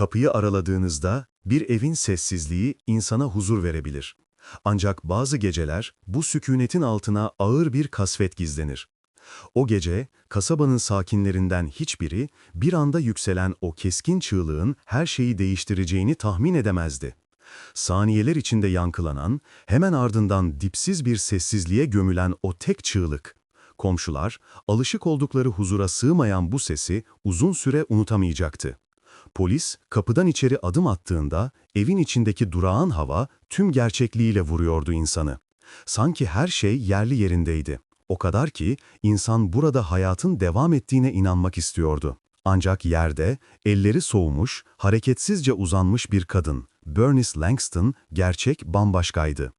Kapıyı araladığınızda bir evin sessizliği insana huzur verebilir. Ancak bazı geceler bu sükunetin altına ağır bir kasvet gizlenir. O gece kasabanın sakinlerinden hiçbiri bir anda yükselen o keskin çığlığın her şeyi değiştireceğini tahmin edemezdi. Saniyeler içinde yankılanan, hemen ardından dipsiz bir sessizliğe gömülen o tek çığlık. Komşular, alışık oldukları huzura sığmayan bu sesi uzun süre unutamayacaktı. Polis, kapıdan içeri adım attığında evin içindeki durağan hava tüm gerçekliğiyle vuruyordu insanı. Sanki her şey yerli yerindeydi. O kadar ki insan burada hayatın devam ettiğine inanmak istiyordu. Ancak yerde, elleri soğumuş, hareketsizce uzanmış bir kadın, Bernice Langston, gerçek bambaşkaydı.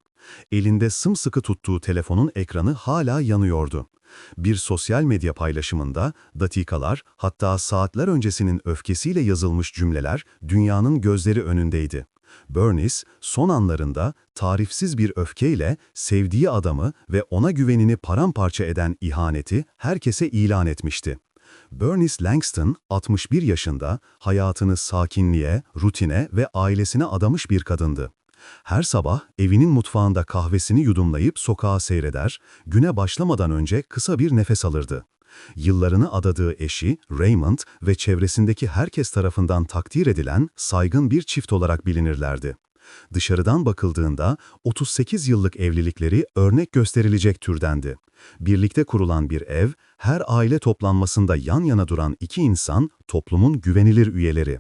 Elinde sımsıkı tuttuğu telefonun ekranı hala yanıyordu. Bir sosyal medya paylaşımında dakikalar hatta saatler öncesinin öfkesiyle yazılmış cümleler dünyanın gözleri önündeydi. Bernice son anlarında tarifsiz bir öfkeyle sevdiği adamı ve ona güvenini paramparça eden ihaneti herkese ilan etmişti. Bernice Langston 61 yaşında hayatını sakinliğe, rutine ve ailesine adamış bir kadındı. Her sabah evinin mutfağında kahvesini yudumlayıp sokağa seyreder, güne başlamadan önce kısa bir nefes alırdı. Yıllarını adadığı eşi, Raymond ve çevresindeki herkes tarafından takdir edilen saygın bir çift olarak bilinirlerdi. Dışarıdan bakıldığında 38 yıllık evlilikleri örnek gösterilecek türdendi. Birlikte kurulan bir ev, her aile toplanmasında yan yana duran iki insan toplumun güvenilir üyeleri.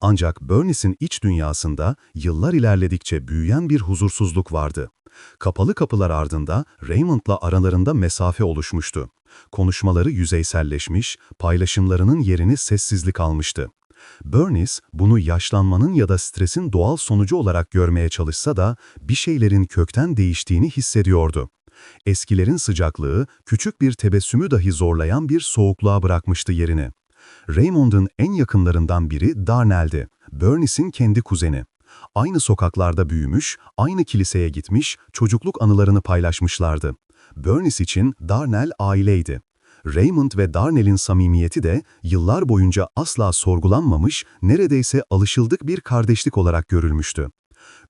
Ancak Bernice'in iç dünyasında yıllar ilerledikçe büyüyen bir huzursuzluk vardı. Kapalı kapılar ardında Raymond'la aralarında mesafe oluşmuştu. Konuşmaları yüzeyselleşmiş, paylaşımlarının yerini sessizlik almıştı. Bernice bunu yaşlanmanın ya da stresin doğal sonucu olarak görmeye çalışsa da bir şeylerin kökten değiştiğini hissediyordu. Eskilerin sıcaklığı küçük bir tebessümü dahi zorlayan bir soğukluğa bırakmıştı yerini. Raymond'un en yakınlarından biri Darnell'di, Bernice'in kendi kuzeni. Aynı sokaklarda büyümüş, aynı kiliseye gitmiş, çocukluk anılarını paylaşmışlardı. Bernice için Darnell aileydi. Raymond ve Darnell'in samimiyeti de yıllar boyunca asla sorgulanmamış, neredeyse alışıldık bir kardeşlik olarak görülmüştü.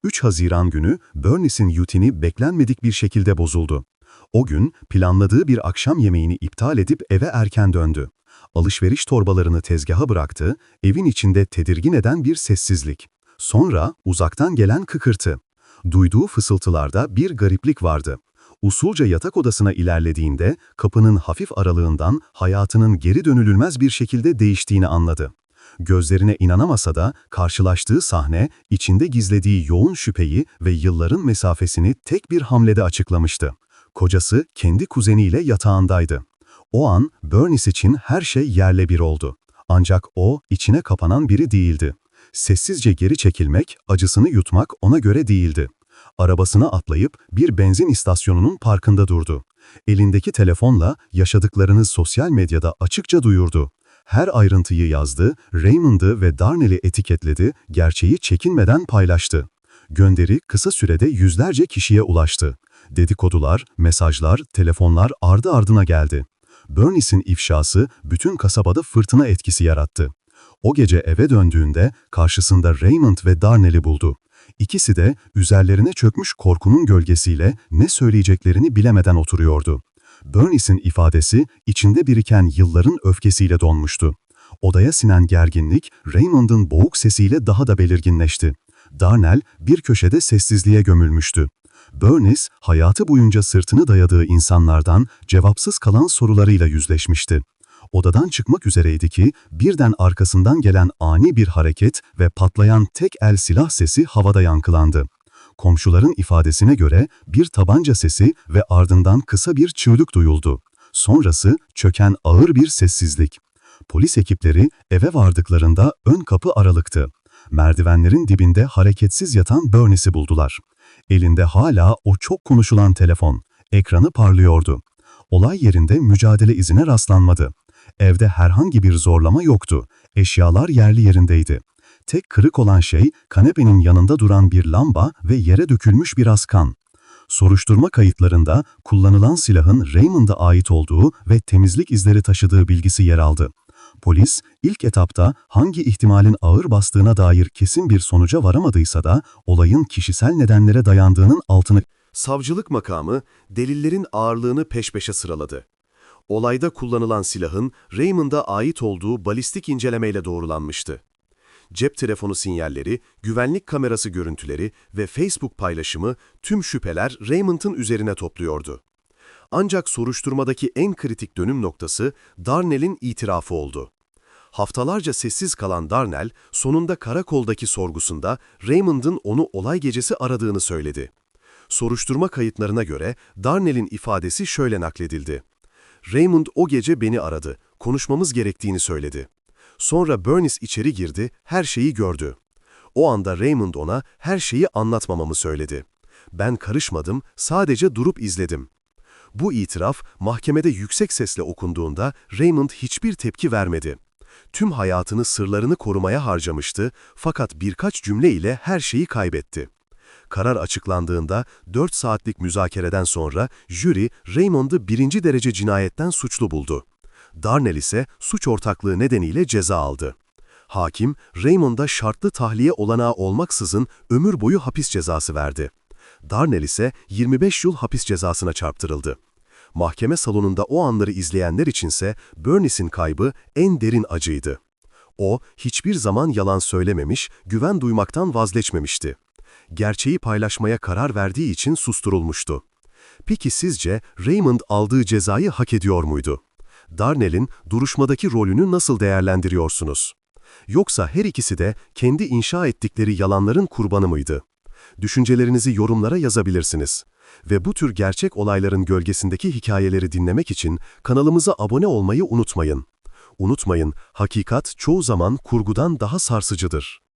3 Haziran günü Bernice'in yutini beklenmedik bir şekilde bozuldu. O gün planladığı bir akşam yemeğini iptal edip eve erken döndü. Alışveriş torbalarını tezgaha bıraktı, evin içinde tedirgin eden bir sessizlik. Sonra uzaktan gelen kıkırtı. Duyduğu fısıltılarda bir gariplik vardı. Usulca yatak odasına ilerlediğinde kapının hafif aralığından hayatının geri dönülülmez bir şekilde değiştiğini anladı. Gözlerine inanamasa da karşılaştığı sahne içinde gizlediği yoğun şüpheyi ve yılların mesafesini tek bir hamlede açıklamıştı. Kocası kendi kuzeniyle yatağındaydı. O an Bernice için her şey yerle bir oldu. Ancak o içine kapanan biri değildi. Sessizce geri çekilmek, acısını yutmak ona göre değildi. Arabasına atlayıp bir benzin istasyonunun parkında durdu. Elindeki telefonla yaşadıklarını sosyal medyada açıkça duyurdu. Her ayrıntıyı yazdı, Raymond'ı ve Darnell'i etiketledi, gerçeği çekinmeden paylaştı. Gönderi kısa sürede yüzlerce kişiye ulaştı. Dedikodular, mesajlar, telefonlar ardı ardına geldi. Bernice'in ifşası bütün kasabada fırtına etkisi yarattı. O gece eve döndüğünde karşısında Raymond ve Darnell'i buldu. İkisi de üzerlerine çökmüş korkunun gölgesiyle ne söyleyeceklerini bilemeden oturuyordu. Bernice'in ifadesi içinde biriken yılların öfkesiyle donmuştu. Odaya sinen gerginlik Raymond'ın boğuk sesiyle daha da belirginleşti. Darnell bir köşede sessizliğe gömülmüştü. Bernice, hayatı boyunca sırtını dayadığı insanlardan cevapsız kalan sorularıyla yüzleşmişti. Odadan çıkmak üzereydi ki birden arkasından gelen ani bir hareket ve patlayan tek el silah sesi havada yankılandı. Komşuların ifadesine göre bir tabanca sesi ve ardından kısa bir çığlık duyuldu. Sonrası çöken ağır bir sessizlik. Polis ekipleri eve vardıklarında ön kapı aralıktı. Merdivenlerin dibinde hareketsiz yatan Bernice'i buldular. Elinde hala o çok konuşulan telefon. Ekranı parlıyordu. Olay yerinde mücadele izine rastlanmadı. Evde herhangi bir zorlama yoktu. Eşyalar yerli yerindeydi. Tek kırık olan şey kanepenin yanında duran bir lamba ve yere dökülmüş biraz kan. Soruşturma kayıtlarında kullanılan silahın Raymond'a ait olduğu ve temizlik izleri taşıdığı bilgisi yer aldı. Polis, ilk etapta hangi ihtimalin ağır bastığına dair kesin bir sonuca varamadıysa da olayın kişisel nedenlere dayandığının altını Savcılık makamı delillerin ağırlığını peş peşe sıraladı. Olayda kullanılan silahın Raymond'a ait olduğu balistik incelemeyle doğrulanmıştı. Cep telefonu sinyalleri, güvenlik kamerası görüntüleri ve Facebook paylaşımı tüm şüpheler Raymond'ın üzerine topluyordu. Ancak soruşturmadaki en kritik dönüm noktası Darnell'in itirafı oldu. Haftalarca sessiz kalan Darnell, sonunda karakoldaki sorgusunda Raymond'ın onu olay gecesi aradığını söyledi. Soruşturma kayıtlarına göre Darnell'in ifadesi şöyle nakledildi. Raymond o gece beni aradı, konuşmamız gerektiğini söyledi. Sonra Bernice içeri girdi, her şeyi gördü. O anda Raymond ona her şeyi anlatmamamı söyledi. Ben karışmadım, sadece durup izledim. Bu itiraf mahkemede yüksek sesle okunduğunda Raymond hiçbir tepki vermedi. Tüm hayatını sırlarını korumaya harcamıştı fakat birkaç cümle ile her şeyi kaybetti. Karar açıklandığında 4 saatlik müzakereden sonra jüri Raymond'u birinci derece cinayetten suçlu buldu. Darnell ise suç ortaklığı nedeniyle ceza aldı. Hakim, Raymond'a şartlı tahliye olanağı olmaksızın ömür boyu hapis cezası verdi. Darnell ise 25 yıl hapis cezasına çarptırıldı. Mahkeme salonunda o anları izleyenler içinse Bernice'in kaybı en derin acıydı. O, hiçbir zaman yalan söylememiş, güven duymaktan vazgeçmemişti. Gerçeği paylaşmaya karar verdiği için susturulmuştu. Peki sizce Raymond aldığı cezayı hak ediyor muydu? Darnell'in duruşmadaki rolünü nasıl değerlendiriyorsunuz? Yoksa her ikisi de kendi inşa ettikleri yalanların kurbanı mıydı? Düşüncelerinizi yorumlara yazabilirsiniz. Ve bu tür gerçek olayların gölgesindeki hikayeleri dinlemek için kanalımıza abone olmayı unutmayın. Unutmayın, hakikat çoğu zaman kurgudan daha sarsıcıdır.